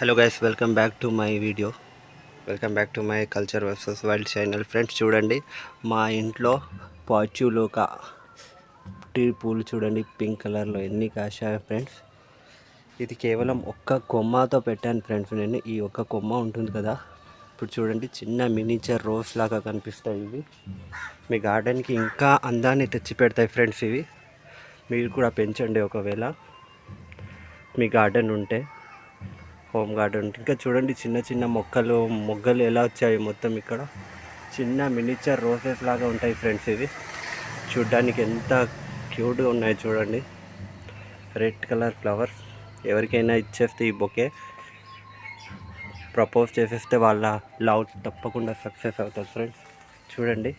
Hello guys welcome back to my video welcome back to my culture versus wild channel friends చూడండి మా ఇంట్లో పాచులోక tea పూలు చూడండి pink కలర్లో ఎన్ని కాశాయి ఫ్రెండ్స్ ఇది కేవలం ఒక్క కొమ్మతో పెట్టాను ఫ్రెండ్స్ నేను. ఈ ఒక్క కొమ్మ ఉంటుంది కదా. ఇప్పుడు చూడండి చిన్న మినిచర్ రోస్ లాగా కనిపిస్తాయి ఇవి. మీ గార్డెన్కి ఇంకా అందాన్ని తెచ్చి పెడతాయి ఫ్రెండ్స్ ఇవి. మీరు కూడా పెంచండి ఒకవేళ. మీ గార్డెన్ ఉంటే. హోమ్ గార్డెన్ ఇంకా చూడండి చిన్న చిన్న మొక్కలు మొగ్గలు ఎలా వచ్చాయి మొత్తం ఇక్కడ. చిన్న మినిచర్ రోసెస్ లాగా ఉంటాయి ఫ్రెండ్స్ ఇవి. చూడ్డానికి ఎంత క్యూట్గా ఉన్నాయి చూడండి. రెడ్ కలర్ ఫ్లవర్స్ ఎవరికైనా ఇచ్చేస్తే ఈ బొకే. ప్రపోజ్ చేసేస్తే వాళ్ళ లవ్ తప్పకుండా సక్సెస్ అవుతుంది ఫ్రెండ్స్ చూడండి.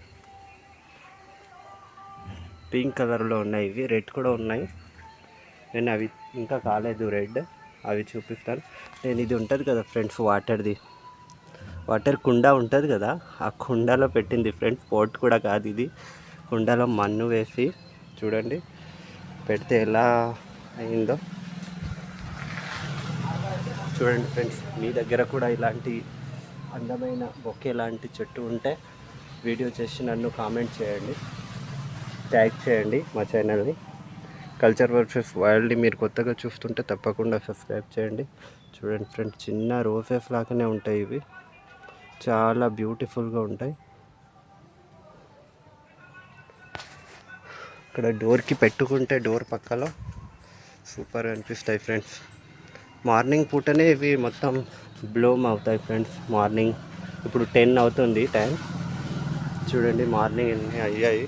పింక్ కలర్లో ఉన్నాయి ఇవి. రెడ్ కూడా ఉన్నాయి. నేను అవి ఇంకా కాలేదు. రెడ్ అవి చూపిస్తాను. నేను ఇది ఉంటుంది కదా ఫ్రెండ్స్ వాటర్ది. వాటర్ కుండ ఉంటుంది కదా ఆ కుండలో పెట్టింది ఫ్రెండ్స్ పోట్ కూడా కాదు ఇది. కుండలో మన్ను వేసి చూడండి పెడితే ఎలా అయిందో. చూడండి ఫ్రెండ్స్ మీ దగ్గర కూడా ఇలాంటి అందమైన బొకే లాంటి చెట్టు ఉంటే వీడియో చేసి నన్ను కామెంట్ చేయండి. ట్యాగ్ చేయండి మా ఛానల్ని. కల్చర్ వర్సెస్ వరల్డ్ మీరు కొత్తగా చూస్తుంటే తప్పకుండా సబ్స్క్రైబ్ చేయండి. చూడండి ఫ్రెండ్స్ చిన్న రోసెస్ లాగానే ఉంటాయి ఇవి. చాలా బ్యూటిఫుల్గా ఉంటాయి. ఇక్కడ డోర్కి పెట్టుకుంటే డోర్ పక్కలో సూపర్ అనిపిస్తాయి ఫ్రెండ్స్ మార్నింగ్ పూటనే ఇవి మొత్తం బ్లోమ్ అవుతాయి ఫ్రెండ్స్ మార్నింగ్ ఇప్పుడు టెన్ అవుతుంది టైం చూడండి మార్నింగ్ ఎన్ని అయ్యాయి.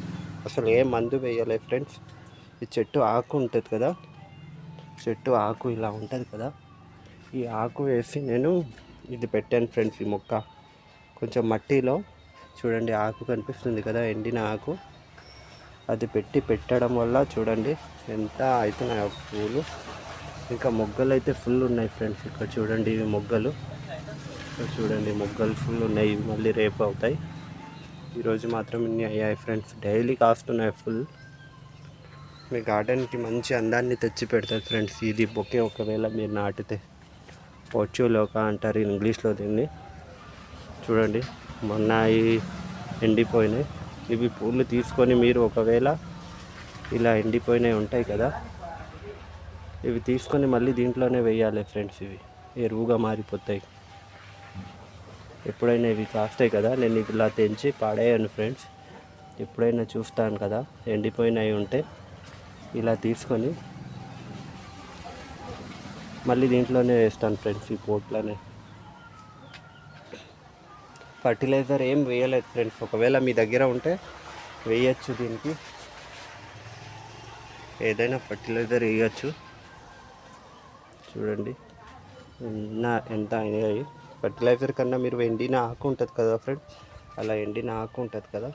అసలు ఏ మందు వేయలే ఫ్రెండ్స్ ఈ చెట్టు ఆకు ఉంటుంది కదా? చెట్టు ఆకు ఇలా ఉంటుంది కదా? ఈ ఆకు వేసి నేను ఇది పెట్టాను ఫ్రెండ్స్ ఈ మొక్క. కొంచెం మట్టిలో చూడండి ఆకు కనిపిస్తుంది కదా ఎండిన ఆకు. అది పెట్టి పెట్టడం వల్ల చూడండి ఎంత అవుతున్నాయి పూలు. ఇంకా మొగ్గలు అయితే ఫుల్ ఉన్నాయి ఫ్రెండ్స్ ఇక్కడ చూడండి ఇవి మొగ్గలు. ఇక్కడ చూడండి మొగ్గలు ఫుల్ ఉన్నాయి మళ్ళీ రేపు అవుతాయి. ఈరోజు మాత్రం ఇన్ని అయ్యాయి ఫ్రెండ్స్. డైలీ కాస్తున్నాయి ఫుల్ మీ గార్డెన్కి మంచి అందాన్ని తెచ్చి పెడతారు ఫ్రెండ్స్. ఇది బొకే ఒకవేళ మీరు నాటితే. పొచ్చులోక అంటారు ఇంగ్లీష్లో దీన్ని. చూడండి మొన్న ఈ ఎండిపోయినాయి. ఇవి పూలు తీసుకొని మీరు ఒకవేళ ఇలా ఎండిపోయినవి ఉంటాయి కదా ఇవి తీసుకొని మళ్ళీ దీంట్లోనే వేయాలి ఫ్రెండ్స్ ఇవి. ఎరువుగా మారిపోతాయి. ఎప్పుడైనా ఇవి కాస్తాయి కదా నేను ఇలా తెంచి పాడేయను ఫ్రెండ్స్. ఎప్పుడైనా చూస్తాను కదా ఎండిపోయినవి ఉంటే. ఇలా తీసుకొని మళ్ళీ దీంట్లోనే వేస్తాను ఫ్రెండ్స్ ఈ పోట్లోనే ఫర్టిలైజర్ ఏం వేయలేదు ఫ్రెండ్స్. ఒకవేళ మీ దగ్గర ఉంటే వేయచ్చు దీనికి. ఏదైనా ఫర్టిలైజర్ వేయచ్చు. చూడండి. నా ఎంత అయినాయి. ఫర్టిలైజర్ కన్నా మీరు ఎండిన ఆకు ఉంటుంది కదా ఫ్రెండ్స్. అలా ఎండిన ఆకు ఉంటుంది కదా.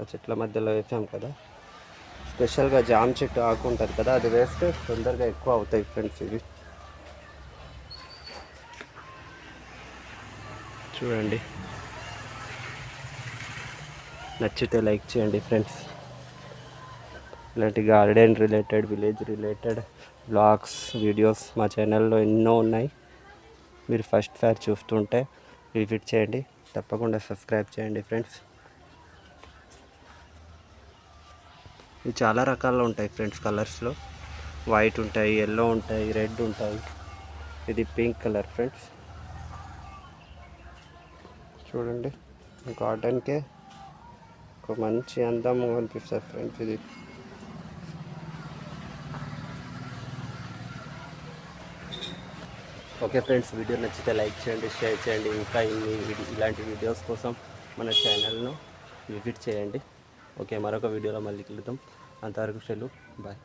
ఆ చెట్ల మధ్యలో వేసాం కదా. స్పెషల్గా జామ్ చెట్టు ఆకు ఉంటుంది కదా అది వేస్తే తొందరగా ఎక్కువ అవుతాయి ఫ్రెండ్స్ ఇవి. చూడండి. నచ్చితే లైక్ చేయండి ఫ్రెండ్స్. ఇలాంటి garden related village related vlogs videos మా ఛానల్లో ఎన్నో ఉన్నాయి. మీరు ఫస్ట్ సారి చూస్తుంటే విజిట్ చేయండి. తప్పకుండా సబ్స్క్రైబ్ చేయండి ఫ్రెండ్స్. ఇవి చాలా రకాలు ఉంటాయి ఫ్రెండ్స్ కలర్స్లో. వైట్ ఉంటాయి ఎల్లో ఉంటాయి రెడ్ ఉంటాయి. ఇది పింక్ కలర్ ఫ్రెండ్స్. చూడండి గార్డెన్కే ఒక మంచి అందం అనిపిస్తుంది ఫ్రెండ్స్ ఇది. ఓకే ఫ్రెండ్స్ వీడియో నచ్చితే లైక్ చేయండి షేర్ చేయండి. ఇంకా ఇన్ని ఇలాంటి వీడియోస్ కోసం మన ఛానల్ను విజిట్ చేయండి. ఓకే మరొక వీడియోలో మళ్ళీ కలుద్దాం. అంతవరకు సెలవు బాయ్.